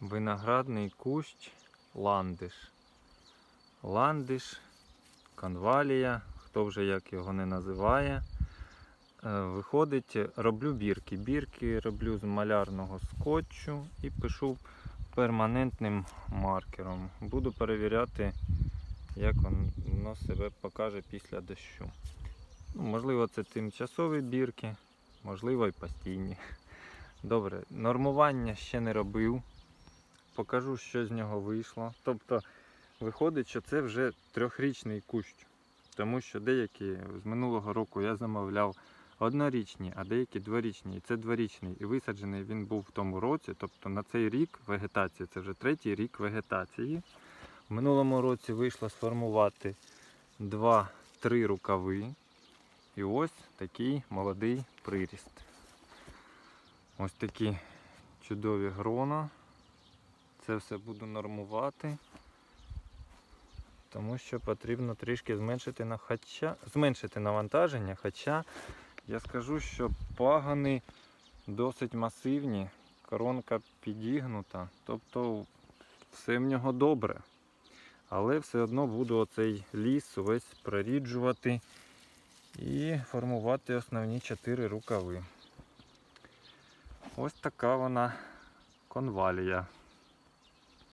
Виноградний кущ ландиш. Ландиш, конвалія, хто вже як його не називає. Е, Виходить, роблю бірки. Бірки роблю з малярного скотчу і пишу перманентним маркером. Буду перевіряти, як воно себе покаже після дощу. Ну, можливо, це тимчасові бірки, можливо, і постійні. Добре, нормування ще не робив. Покажу, що з нього вийшло. Тобто, виходить, що це вже трьохрічний кущ. Тому що деякі з минулого року я замовляв однорічні, а деякі дворічні. І це дворічний. І висаджений він був в тому році. Тобто на цей рік вегетації, це вже третій рік вегетації. В минулому році вийшло сформувати 2-3 рукави. І ось такий молодий приріст. Ось такі чудові грона. Це все буду нормувати. Тому що потрібно трішки зменшити, на хоча... зменшити навантаження, хоча я скажу, що пагани досить масивні, коронка підігнута, тобто все в нього добре. Але все одно буду оцей ліс весь проріджувати і формувати основні чотири рукави. Ось така вона конвалія.